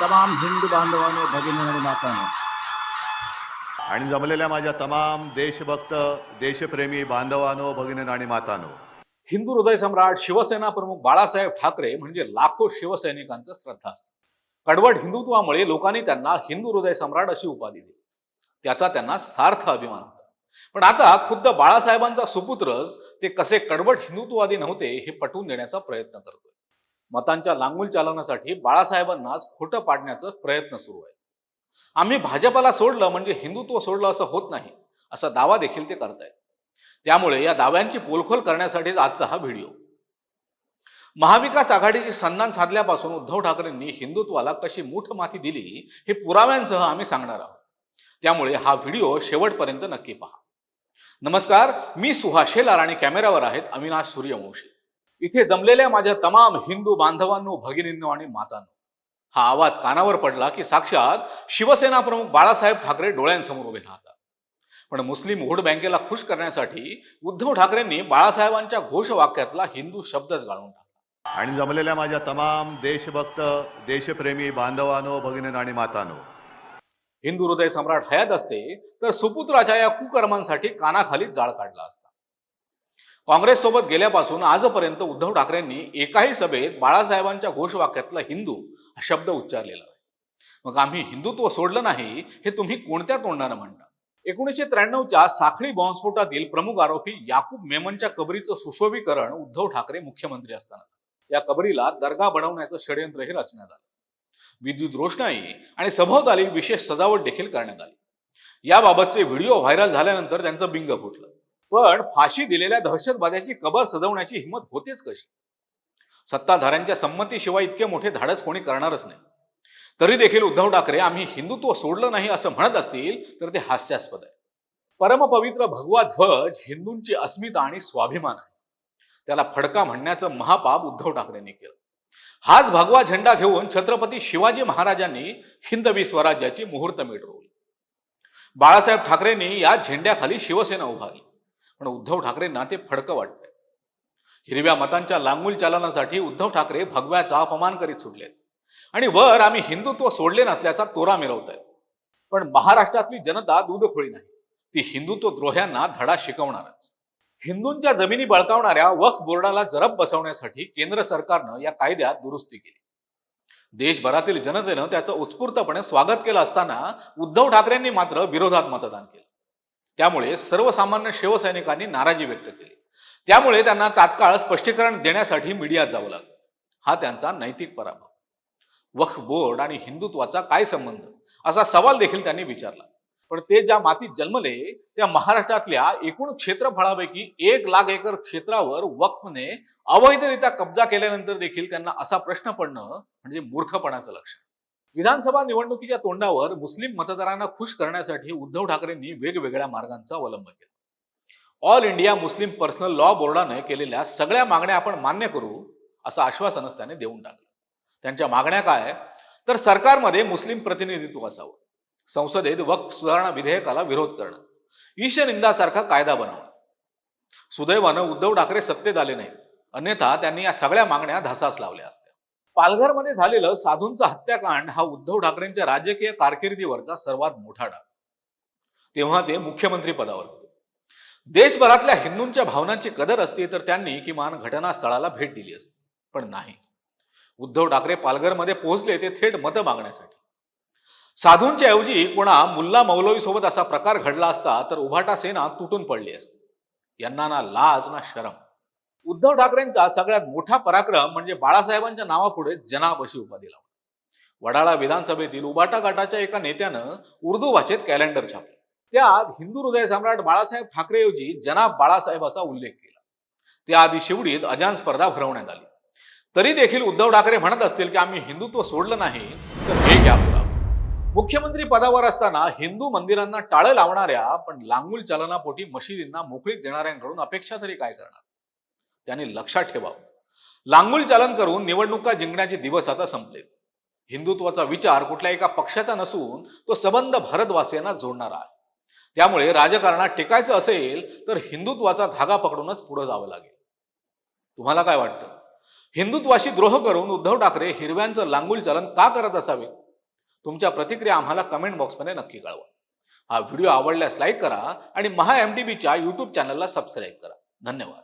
तमाम हिंदू बांधवांनो भगिनी आणि मातांनो. आणि जमलेल्या माझ्या तमाम देशभक्त देशप्रेमी बांधवानो भगिनी आणि मातानो. हिंदू हृदय सम्राट शिवसेना प्रमुख बाळासाहेब ठाकरे म्हणजे लाखो शिवसैनिकांचं श्रद्धास्थान कडवट हिंदुत्वामुळे लोकांनी त्यांना हिंदू हृदय सम्राट अशी उपाधी दिली. त्याचा त्यांना सार्थ अभिमान होता. पण आता खुद्द बाळासाहेबांचा सुपुत्रच ते कसे कडवट हिंदुत्ववादी नव्हते हे पटवून देण्याचा प्रयत्न करतोय. मतांच्या लांगुल चालवण्यासाठी बाळासाहेबांनाच खोटं पाडण्याचा प्रयत्न सुरू आहे. आम्ही भाजपाला सोडलं म्हणजे हिंदुत्व सोडलं असं होत नाही असा दावा देखील ते करतायत. त्यामुळे या दाव्यांची पोलखोल करण्यासाठीच आजचा हा व्हिडिओ. महाविकास आघाडीचे सन्मान साधल्यापासून उद्धव ठाकरेंनी हिंदुत्वाला कशी मूठ माती दिली हे पुराव्यांसह आम्ही सांगणार आहोत. त्यामुळे हा व्हिडिओ शेवटपर्यंत नक्की पहा. नमस्कार मी सुहास शेलार आणि कॅमेरावर आहेत अविनाश सूर्यवंशी. इथे जमलेल्या माझ्या तमाम हिंदू बांधवांनो भगिनींनो आणि मातांनो हा आवाज कानावर पडला की साक्षात शिवसेना प्रमुख बाळासाहेब ठाकरे डोळ्यांसमोर उभे राहतात. पण मुस्लिम वोट बँकेला खुश करण्यासाठी उद्धव ठाकरेंनी बाळासाहेबांच्या घोषवाक्यातला हिंदू शब्दच गाळून टाकला. आणि जमलेल्या माझ्या तमाम देशभक्त देशप्रेमी बांधवानो भगिनी आणि मातानो. हिंदू हृदय सम्राट हयात असते तर सुपुत्राच्या या कुकर्मांसाठी कानाखाली जाळ काढला असता. काँग्रेस सोबत गेल्यापासून आजपर्यंत उद्धव ठाकरेंनी एकाही सभेत बाळासाहेबांच्या घोषवाक्यातला हिंदू हा शब्द उच्चारलेला मग आम्ही हिंदुत्व सोडलं नाही हे तुम्ही कोणत्या तोंडानं म्हणता? एकोणीसशे त्र्याण्णवच्या साखळी बॉम्बस्फोटातील प्रमुख आरोपी याकूब मेमनच्या कबरीचं सुशोभीकरण उद्धव ठाकरे मुख्यमंत्री असताना या कबरीला दर्गा बनवण्याचं षडयंत्रही रचण्यात आलं. विद्युत रोषणाई आणि सभोवताली विशेष सजावट देखील करण्यात आली. याबाबतचे व्हिडिओ व्हायरल झाल्यानंतर त्यांचं बिंग फुटलं. पण फाशी दिलेल्या दहशतवाद्याची कबर सजवण्याची हिंमत होतेच कशी? सत्ताधाऱ्यांच्या संमतीशिवाय इतके मोठे धाडस कोणी करणारच नाही. तरी देखील उद्धव ठाकरे आम्ही हिंदुत्व सोडलं नाही असं म्हणत असतील तर ते हास्यास्पद आहे. परमपवित्र भगवा ध्वज हिंदूंची अस्मिता आणि स्वाभिमान आहे. त्याला फडका म्हणण्याचं महापाप उद्धव ठाकरेंनी केलं. हाच भगवा झेंडा घेऊन छत्रपती शिवाजी महाराजांनी हिंदवी स्वराज्याची मुहूर्तमेढ रोवली बाळासाहेब ठाकरेंनी या झेंड्याखाली शिवसेना उभारली. पण उद्धव ठाकरेंना ते फडकं वाटतंय. हिरव्या मतांच्या लांगुल चालनासाठी उद्धव ठाकरे भगव्याचा अपमान करीत सुटलेत. आणि वर आम्ही हिंदुत्व सोडले नसल्याचा तोरा मिरवत आहे पण महाराष्ट्रातली जनता दूधखोळी नाही. ती हिंदुत्व द्रोह्यांना धडा शिकवणारच. हिंदूंच्या जमिनी बळकावणाऱ्या वक्फ बोर्डाला जरब बसवण्यासाठी केंद्र सरकारनं या कायद्यात दुरुस्ती केली. देशभरातील जनतेनं त्याचं उत्स्फूर्तपणे स्वागत केलं असताना उद्धव ठाकरेंनी मात्र विरोधात मतदान केलं. त्यामुळे सर्वसामान्य शिवसैनिकांनी नाराजी व्यक्त केली. त्यामुळे त्यांना तात्काळ स्पष्टीकरण देण्यासाठी मीडियात जावं लागलं. हा त्यांचा नैतिक पराभव. वक्फ बोर्ड आणि हिंदुत्वाचा काय संबंध? असा सवाल देखील त्यांनी विचारला. पण ते ज्या मातीत जन्मले त्या महाराष्ट्रातल्या एकूण क्षेत्रफळापैकी एक लाख एकर क्षेत्रावर वक्फने अवैधरित्या कब्जा केल्यानंतर देखील त्यांना असा प्रश्न पडणं म्हणजे मूर्खपणाचं लक्षण. विधानसभा निवडणुकीच्या तोंडावर मुस्लिम मतदारांना खुश करण्यासाठी उद्धव ठाकरेंनी वेगवेगळ्या मार्गांचा अवलंब केला. All India Muslim personal law बोर्डाने केलेल्या सगळ्या मागण्या आपण मान्य करू असं आश्वासनच त्याने देऊन टाकलं. त्यांच्या मागण्या काय? तर सरकारमध्ये मुस्लिम प्रतिनिधित्व असावं. संसदेत वक्फ सुधारणा विधेयकाला विरोध करणं. ईशनिंदासारखा कायदा बनवणं. सुदैवानं उद्धव ठाकरे सत्तेत आले नाहीत. अन्यथा त्यांनी या सगळ्या मागण्या धसास लावल्या असतात पालघरमध्ये झालेलं साधूंचा हत्याकांड हा उद्धव ठाकरेंच्या राजकीय कारकिर्दीवरचा सर्वात मोठा डाग. तेव्हा ते मुख्यमंत्री पदावर होते. देशभरातल्या हिंदूंच्या भावनांची कदर असती तर त्यांनी किमान घटनास्थळाला भेट दिली असती पण नाही. उद्धव ठाकरे पालघरमध्ये पोहोचले ते थेट मतं मागण्यासाठी. साधूंच्या ऐवजी कोणा मुल्ला मौलवी सोबत असा प्रकार घडला असता तर उभाटा सेना तुटून पडली असती. यांना ना लाज ना शरम. उद्धव ठाकरेंचा सगळ्यात मोठा पराक्रम म्हणजे बाळासाहेबांच्या नावापुढे जनाब अशी उपाधी लावली वडाळा विधानसभेतील उबाटा गटाच्या एका नेत्यानं उर्दू भाषेत कॅलेंडर छापले. त्यात हिंदू हृदय सम्राट बाळासाहेब ठाकरेऐवजी जनाब बाळासाहेब असा उल्लेख केला. त्याआधी शिवडीत अजान स्पर्धा भरवण्यात आली. तरी देखील उद्धव ठाकरे म्हणत असतील की आम्ही हिंदुत्व सोडलं नाही तर हे घ्या मुख्यमंत्री पदावर असताना हिंदू मंदिरांना टाळं लावणाऱ्या पण लांगुल चलनापोटी मशिदींना मोकळीक देणाऱ्यांकडून अपेक्षा तरी काय करणार? त्यांनी लक्षात ठेवावं. लांगुल चालन करून निवडणुका जिंकण्याचे दिवस आता संपलेत हिंदुत्वाचा विचार कुठल्या एका पक्षाचा नसून तो सबंध भारतवासियांना जोडणारा आहे. त्यामुळे राजकारणात टिकायचं असेल तर हिंदुत्वाचा धागा पकडूनच पुढे जावं लागेल. तुम्हाला काय वाटतं? हिंदुत्वाशी द्रोह करून उद्धव ठाकरे हिरव्यांचं लांगुल चलन का करत असावे? तुमच्या प्रतिक्रिया आम्हाला कमेंट बॉक्समध्ये नक्की कळवा. हा व्हिडिओ आवडल्यास लाईक करा आणि महा एम डी बीच्या यूट्यूब चॅनलला सबस्क्राईब करा. धन्यवाद.